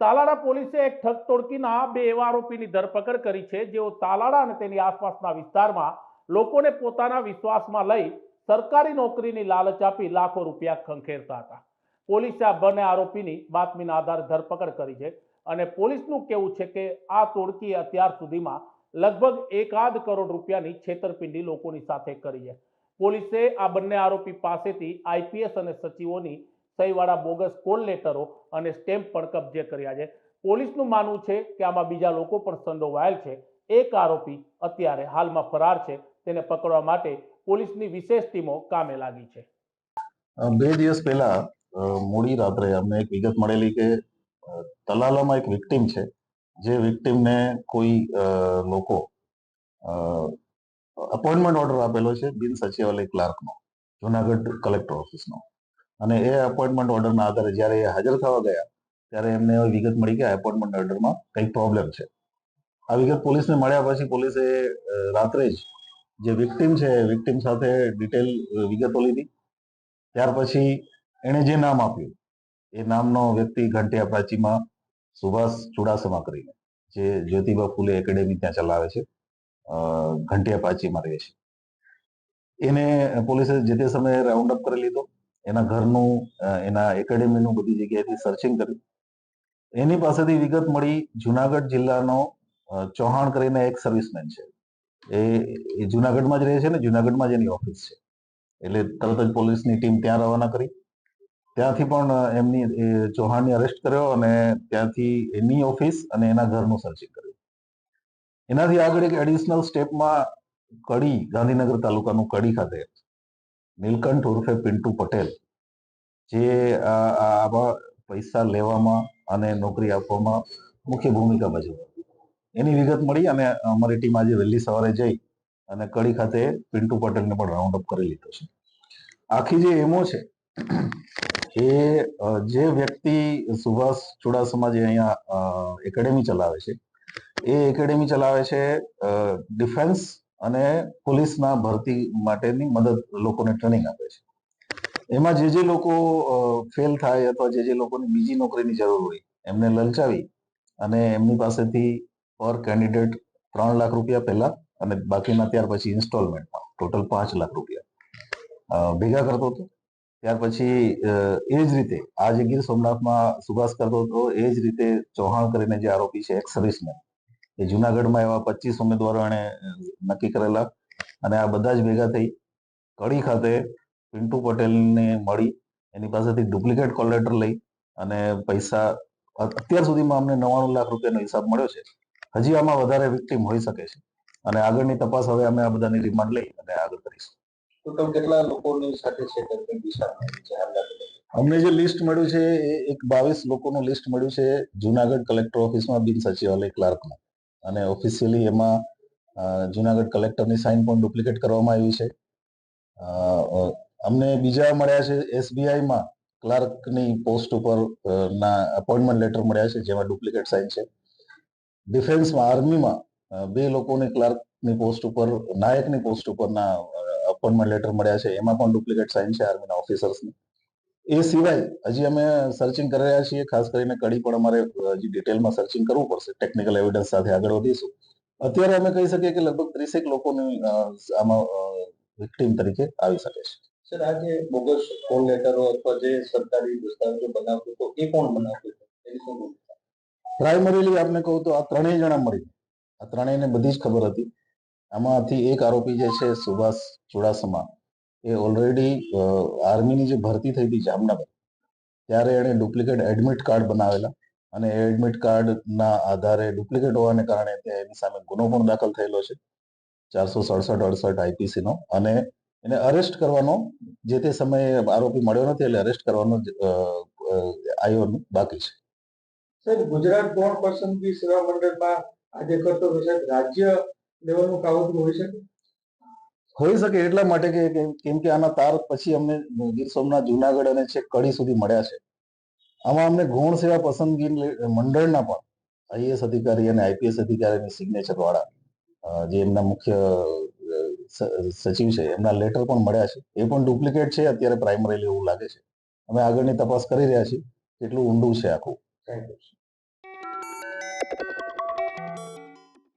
તાલાળા પોલીસે એક ઠગ ટોળકીના બે એવા આરોપીની ધરપકડ કરી છે. જેઓ તાલાળા અને તેની આસપાસના વિસ્તારમાં લોકોને પોતાના વિશ્વાસમાં લઈ સરકારી નોકરીની લાલચ આપી લાખો રૂપિયા ખંખેરતા હતા. પોલીસે આ બંને આરોપીની બાતમીના આધારે ધરપકડ કરી છે અને પોલીસનું કહેવું છે કે આ ટોળકીએ અત્યાર સુધીમાં લગભગ એકાદ કરોડ રૂપિયાની છેતરપિંડી લોકોની સાથે કરી છે. પોલીસે આ બંને આરોપી પાસેથી આઈપીએસ અને સચિવોની સહીવાળા બોગસ કોલ લેટરો અને સ્ટેમ્પ પણ કબજે કર્યા છે. પોલીસનું માનવું છે કે આમાં બીજા લોકો પણ સંડોવાયેલ છે. એક આરોપી અત્યારે હાલમાં ફરાર છે. તેને પકડવા માટે પોલીસની વિશેષ ટીમો કામે લાગી છે. બે દિવસ પહેલા મોડી રાત્રે અમને એક વિગત મળેલી કે તલાલામાં એક વિક્ટીમ છે. જે વિક્ટીમને કોઈ લોકો અપોઇન્ટમેન્ટ ઓર્ડર આપેલો છે બિન સચિવાલય ક્લાર્કનો, જુનાગઢ કલેક્ટર ઓફિસનો. અને એ અપોઇન્ટમેન્ટ ઓર્ડરના આધારે જ્યારે એ હાજર થવા ગયા, ત્યારે એમને વિગત મળી કે એપોઇન્ટમેન્ટ ઓર્ડરમાં કંઈક પ્રોબ્લેમ છે. આ વિગત પોલીસને મળ્યા પછી પોલીસે રાત્રે જ જે વિક્ટિમ છે વિક્ટિમ સાથે ડિટેલ વિગતો લીધી. ત્યાર પછી એણે જે નામ આપ્યું, એ નામનો વ્યક્તિ ઘંટિયા પ્રાચીમાં સુભાષ ચુડાસમા કરીને, જે જ્યોતિબા ફૂલે એકેડેમી ત્યાં ચલાવે છે ઘંટિયા પ્રાચીમાં રહે છે. એને પોલીસે જે તે સમયે રાઉન્ડ અપ કરી લીધો. એના ઘરનું એના એકેડેમીનું બધી જગ્યાએથી સર્ચિંગ કર્યું એની પાસેથી વિગત મળી જુનાગઢ જિલ્લાનો ચૌહાણ કરીને એક સર્વિસમેન છે. એ જુનાગઢમાં જ રહે છે ને? જુનાગઢમાં જ એની ઓફિસ છે. એટલે તરત જ પોલીસની ટીમ ત્યાં રવાના કરી. ત્યાંથી પણ એમની ચૌહાણને અરેસ્ટ કર્યો અને ત્યાંથી એની ઓફિસ અને એના ઘરનું સર્ચિંગ કર્યું. એનાથી આગળ એક એડિશનલ સ્ટેપમાં કડી, ગાંધીનગર તાલુકાનું કડી ખાતે નીલકંઠ ઉર્ફે પિન્ટુ પટેલ, જે આવા પૈસા લેવામાં અને નોકરી આપવામાં મુખ્ય ભૂમિકા ભજવે. એની વિગત મળી અને અમારી ટીમ આજે વહેલી સવારે જઈ અને કડી ખાતે પિન્ટુ પટેલને પણ રાઉન્ડ અપ કરી લીધો છે. આખી જે એમો છે, એ જે વ્યક્તિ સુભાષ ચુડાસમા જે અહીંયા એકેડેમી ચલાવે છે, એ એકેડેમી ચલાવે છે ડિફેન્સ અને પોલીસના ભરતી માટેની મદદ લોકોને ટ્રેનિંગ આપે છે. એમાં જે જે લોકો ફેલ થાય અથવા જે જે લોકોની બીજી નોકરીની જરૂર હોય, એમને લલચાવી અને એમની પાસેથી પર કેન્ડિડેટ ત્રણ લાખ રૂપિયા પહેલા અને બાકીના ત્યાર પછી ઇન્સ્ટોલમેન્ટમાં ટોટલ પાંચ લાખ રૂપિયા. ભેગા કરતો હતો. ત્યાર પછી એ જ રીતે, આ જે ગીર સોમનાથમાં સુભાષ કરતો હતો, એ જ રીતે ચૌહાણ કરીને જે આરોપી છે એક્સ એ જુનાગઢમાં એવા પચીસ ઉમેદવારો એને નક્કી કરેલા અને આ બધા જ ભેગા થઈ કડી ખાતે પિન્ટુ પટેલને મળી એની પાસેથી ડુપ્લિકેટ કોલ લેટર લઈ અને પૈસા અત્યાર સુધીમાં અમને નવ્વાણું લાખ રૂપિયાનો હિસાબ મળ્યો છે. હજી આમાં વધારે વિક્ટીમ હોઈ શકે છે. અને આગળની તપાસ હવે અમે આ બધાની રિમાન્ડ લઈ અને આગળ કરીશું. કેટલા લોકોની સાથે છે. અમને જે લિસ્ટ મળ્યું છે એ એક બાવીસ લોકોનું લિસ્ટ મળ્યું છે જુનાગઢ કલેક્ટર ઓફિસમાં બિન સચિવાલય ક્લાર્કનું. અને ઓફિશિયલી એમાં જુનાગઢ કલેક્ટરની સાઇન પણ ડુપ્લિકેટ કરવામાં આવી છે. અમને બીજા મળ્યા છે એસબીઆઈમાં ક્લાર્કની પોસ્ટ ઉપર ના અપોઇન્ટમેન્ટ લેટર મળ્યા છે, જેમાં ડુપ્લિકેટ સાઇન છે. ડિફેન્સમાં આર્મીમાં બે લોકોની ક્લાર્કની પોસ્ટ ઉપર, નાયકની પોસ્ટ ઉપરના અપોઇન્ટમેન્ટ લેટર મળ્યા છે, એમાં પણ ડુપ્લિકેટ સાઇન છે આર્મીના ઓફિસર્સની એ સિવાય હજી અમે સર્ચિંગ કરી રહ્યા છીએ ખાસ કરીને કડી પણ અમારે હજી ડિટેલમાં સર્ચિંગ કરવું પડશે. ટેકનિકલ એવિડન્સ સાથે આગળ વધીશું. અત્યારે અમે કહી શકીએ કે લગભગ ત્રીસેક લોકોની આમાં વિક્ટીમ તરીકે આવી શકે છે. સર આ જે બોગસ કોલ લેટરો અથવા જે સરકારી દસ્તાવેજો બનાવતો તો એ કોણ બનાવતું હતું પ્રાઇમરીલી આપને કહું તો આ ત્રણેય જણા મળી આ ત્રણેયને બધી જ ખબર હતી. આમાંથી એક આરોપી જે છે સુભાષ ચુડાસમા. એ ઓલરેડી આર્મીની જે ભરતી થઈ હતી જામનગર, ત્યારે એણે ડુપ્લિકેટ એડમિટ કાર્ડ બનાવેલા અને એડમિટ કાર્ડના આધારે ડુપ્લિકેટ હોવાને કારણે એની સામે ગુનો પણ દાખલ થયેલો છે, ચારસો સડસઠ અડસઠ આઈપીસીનો અને એને અરેસ્ટ કરવાનો જે તે સમયે આરોપી મળ્યો નથી, એટલે અરેસ્ટ કરવાનો આવ્યો બાકી છે. સર ગુજરાત ગૌણ પસંદગી સેવા મંડળમાં આજે કરતો સાહેબ, રાજ્ય લેવલનું કાવતરું હોઈ શકે હોઈ શકે એટલા માટે કે કેમ કે આના તાર પછી અમને ગીર સોમનાથ, જુનાગઢ અને છેક કડી સુધી મળ્યા છે. આમાં અમને ગૌણ સેવા પસંદગી મંડળના પણ આઈએસ અધિકારી અને આઈપીએસ અધિકારીની સિગ્નેચર વાળા જે એમના મુખ્ય સચિવ છે, એમના લેટર પણ મળ્યા છે. એ પણ ડુપ્લિકેટ છે, અત્યારે પ્રાઇમરીલી એવું લાગે છે. અમે આગળની તપાસ કરી રહ્યા છીએ, કેટલું ઊંડું છે આખું. Thank you